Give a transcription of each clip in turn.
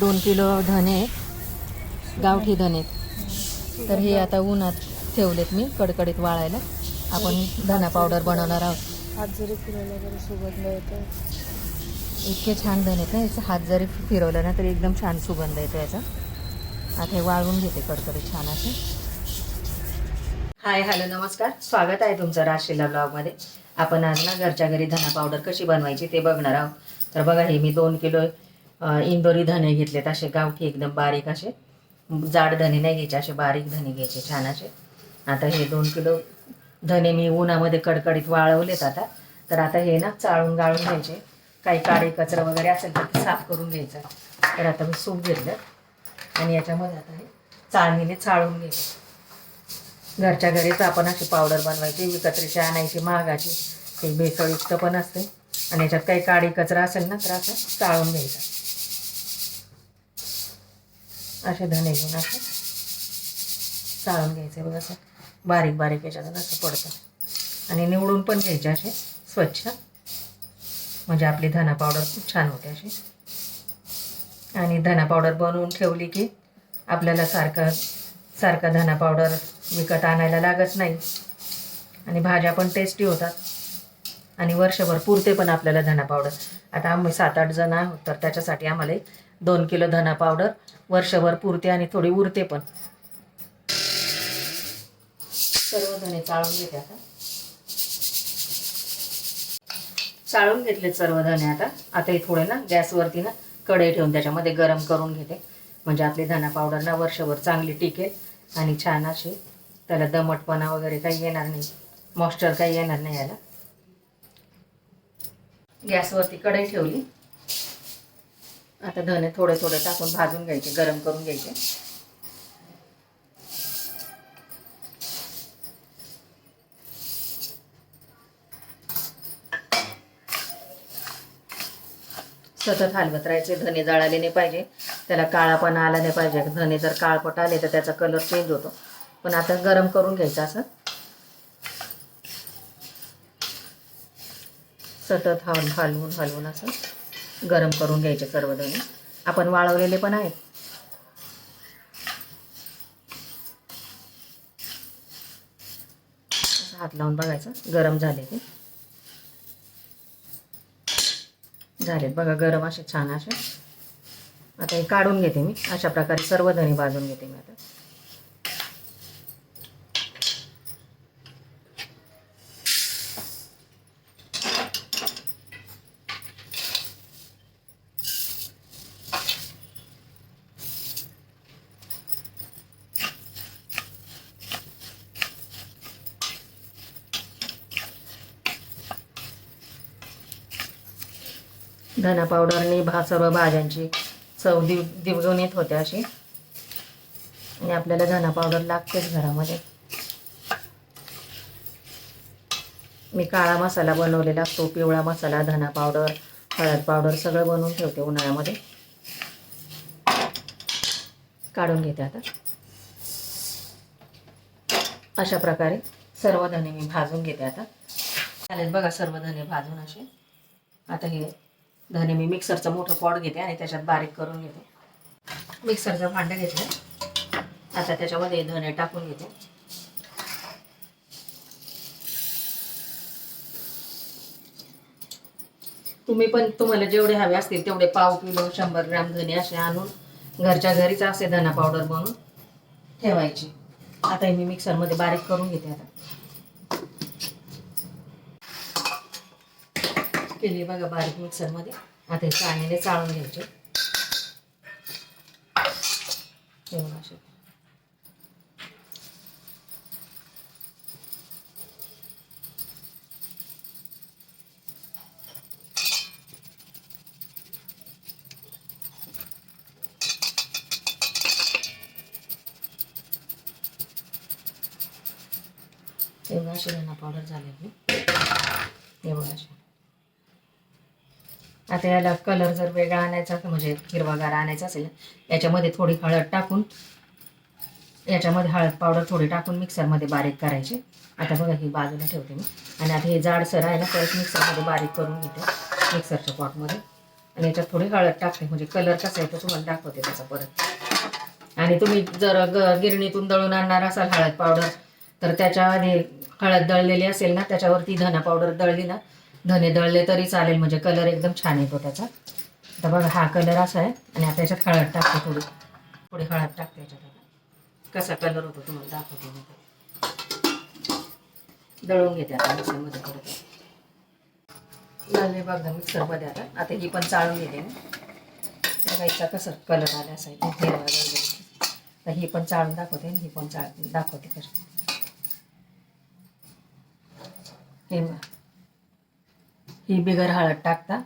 दोन किलो धने गावठी धने तर हे आता उन्हात ठेवलेत मी कडकडीत वाळायला. आपण धना पावडर बनवणार आहोत. हात जरी फिरवला तरी सुगंध येतो इतके छान धने ना याचा हात जरी फिरवला ना तरी एकदम छान सुगंध येतो याचा. आता हे वाळवून घेते कडकडीत छान असे. हाय हॅलो नमस्कार. स्वागत आहे तुमचं राशीला ब्लॉगमध्ये. आपण आज ना घरच्या घरी धना पावडर कशी बनवायची ते बघणार आहोत. तर बघा हे मी दोन किलो इंदोरी धने घेतलेत असे गावठी एकदम बारीक असे. जाड धने नाही घ्यायचे असे बारीक धने घ्यायचे छान असे. आता हे दोन किलो धने मी उन्हामध्ये कडकडीत वाळवलेत आता. तर आता हे ना चाळून गाळून घ्यायचे. काही काळे कचरा वगैरे असेल तर ते साफ करून घ्यायचं. तर आता मी सूप घेतलं. आणि याच्यामध्ये आता हे चाळणीने चाळून घ्यायचे. घरच्या घरीच आपण अशी पावडर बनवायची विकत्रीची आणायची महागाची ते भेसळयुक्त पण असते. आणि याच्यात काही काळी कचरा असेल ना तर असं चाळून घ्यायचा. असे धने घेऊन असं चाळून घ्यायचे बघ असं. बारीक बारीक याच्यातून असं पडतं. आणि निवडून पण घ्यायचे असे स्वच्छ. म्हणजे आपली धना पावडर खूप छान होते अशी आणि धना पावडर बनवून ठेवली की आपल्याला सारखं सारखं धना पावडर विकत आणायला लागत नाही. आणि भाज्या पण टेस्टी होतात. आणि वर्षभर पुरते पण आपल्याला धना पावडर आता आम्ही सात आठ जण आहोत तर त्याच्यासाठी आम्हाला एक दोन किलो धना पावडर वर्षभर पुरते आणि थोडी उरते पण. सर्व धने चाळून घेते आता. चाळून घेतले सर्व धने आता. आता हे थोडे ना गॅसवरती ना कढई ठेवून त्याच्यामध्ये गरम करून घेते. म्हणजे आपली धना पावडर ना वर्षभर चांगली टिकेल आणि छान अशी त्याला दमटपणा वगैरे काही येणार नाही. मॉइश्चर काही येणार नाही याला. गॅसवरती कढई ठेवली. आता धने थोडे थोडे टाकून भाजून घ्यायचे गरम करून घ्यायचे. सतत हलवत राहायचे धने जळाले नाही पाहिजे. त्याला काळापणा आला नाही पाहिजे. धने जर काळपट आले तर त्याचा कलर चेंज होतो. पण आता गरम करून घ्यायचा असं. सतत हल हलवून हलवून असं. गरम करून घ्यायचे सर्व दोन्ही आपण वाळवलेले पण आहेत. हात लावून बघायचं. गरम झाले ते. झालेत बघा गरम असे छान असे. आता हे काढून घेते मी. अशा प्रकारे सर्व धने भाजून घेते मी आता. धना पावडरने भा सर्व भाज्यांची चव दिव दिवजून येत होते अशी. आणि आपल्याला धना पावडर लागतेच घरामध्ये. मी काळा मसाला बनवलेला असतो पिवळा मसाला धना पावडर हळद पावडर सगळं बनवून ठेवते उन्हाळ्यामध्ये. काढून घेते आता. अशा प्रकारे सर्व धने मी भाजून घेते आता. चालेल बघा सर्व धने भाजून असे. आता हे धने मी मिक्सरचं मोठं पॉट घेते आणि त्याच्यात बारीक करून घेते. मिक्सरचं भांडं घेतलं आता त्याच्यामध्ये धने टाकून घेते. तुम्ही पण तुम्हाला जेवढे हवे असतील तेवढे पाव किलो शंभर ग्राम धने असे आणून घरच्या घरीच असे धना पावडर बनवून ठेवायची. आता मी मिक्सरमध्ये बारीक करून घेते आता. केली बघा बारीक मिक्सरमध्ये. आता हे चाळणीने चाळून घ्यायचे. हे बघा पावडर झालेली. हे बघा आता याला कलर जर वेगळा आणायचा म्हणजे हिरवागार आणायचा असेल याच्यामध्ये थोडी हळद टाकून याच्यामध्ये हळद पावडर थोडी टाकून मिक्सरमध्ये बारीक करायची. आता बघा ही बाजूला ठेवते मी. आणि आता हे जाडसर आहे ना परत मिक्सरमध्ये बारीक करून घेते मिक्सरच्या पॉटमध्ये आणि याच्यात थोडी हळद टाकते म्हणजे कलर कसा आहे तो तुम्हाला दाखवते त्याचा परत. आणि तुम्ही जर ग गिरणीतून दळून आणणार असाल हळद पावडर तर त्याच्या आधी हळद दळलेली असेल ना त्याच्यावरती धना पावडर दळली ना धने दळले तरी चालेल म्हणजे कलर एकदम छान येतो त्याचा. तर बघा हा कलर असा आहे आणि आता याच्यात हळद टाकते थोडी. थोडी हळद टाकते याच्यात आता. कसा कलर होतो तुम्हाला दाखवते दळून घेते आता मिक्सरमध्ये परत दळले बघा मिक्सरमध्ये आता. आता ही पण चाळून घेते ना बघायचा कसं कलर आला असायचा हिरवा तर ही पण चाळून दाखवते आणि ही पण चाळ दाखवते कसं हे बघा. ही बिगर हळद टाकता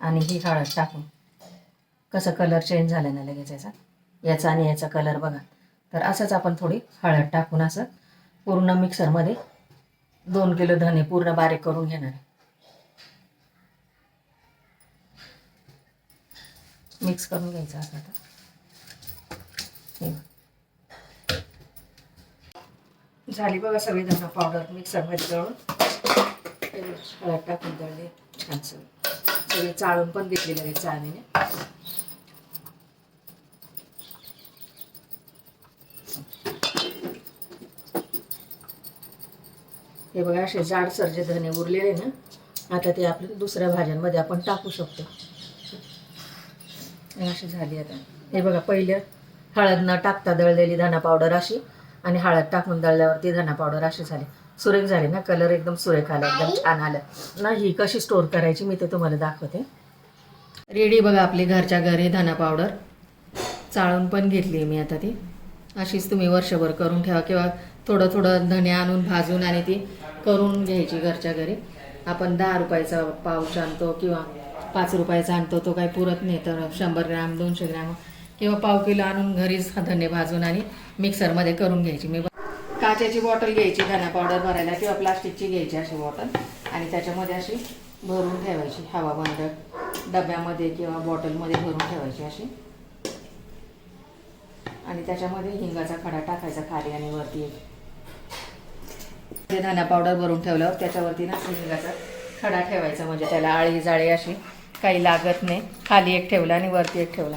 आणि ही हळद टाकून कसं कलर चेंज झाला ना लगेच याचा? याचा आणि याचा कलर बघा. तर असंच आपण थोडी हळद टाकून असं पूर्ण मिक्सरमध्ये दोन किलो धने पूर्ण बारीक करून घेणार आहे. मिक्स करून घ्यायचं असं आता. झाली बघा सगळी धना पावडर मिक्सरमध्ये दळून हळद टाकून दळले छान सगळी चाळून पण घेतलेले आहे चाळणीने. हे बघा असे जाडसर जे धने उरलेले ना आता ते आपण दुसऱ्या भाज्यांमध्ये आपण टाकू शकतो. अशी झाली आता. हे बघा पहिलं हळद न टाकता दळलेली धना पावडर अशी आणि हळद टाकून दळल्यावरती धना पावडर अशी झाली. सुरेख झाली ना कलर एकदम सुरेख आला एकदम छान आलं. ना ही कशी स्टोर करायची मी ते तुम्हाला दाखवते. रेडी बघा आपली घरच्या घरी धना पावडर चाळून पण घेतली मी आता ती. अशीच तुम्ही वर्षभर करून ठेवा किंवा थोडं थोडं धणे आणून भाजून आणि ती करून घ्यायची घरच्या घरी. आपण दहा रुपयाचा पाऊच आणतो किंवा पाच रुपयाचा आणतो तो काही पुरत नाही तर शंभर ग्रॅम दोनशे ग्रॅम किंवा पाव किलो आणून घरीच धने भाजून आणि मिक्सरमध्ये करून घ्यायची. मी काचेची बॉटल घ्यायची धना पावडर भरायला किंवा प्लास्टिकची घ्यायची अशी बॉटल आणि त्याच्यामध्ये अशी भरून ठेवायची हवा बंद डब्यामध्ये किंवा बॉटलमध्ये भरून ठेवायची अशी. आणि त्याच्यामध्ये हिंगाचा खडा टाकायचा खाली आणि वरती एक. ते धना पावडर भरून ठेवल्यावर त्याच्यावरती ना हिंगाचा खडा ठेवायचा. म्हणजे त्याला आळी जाळी अशी काही लागत नाही. खाली एक ठेवला आणि वरती एक ठेवला.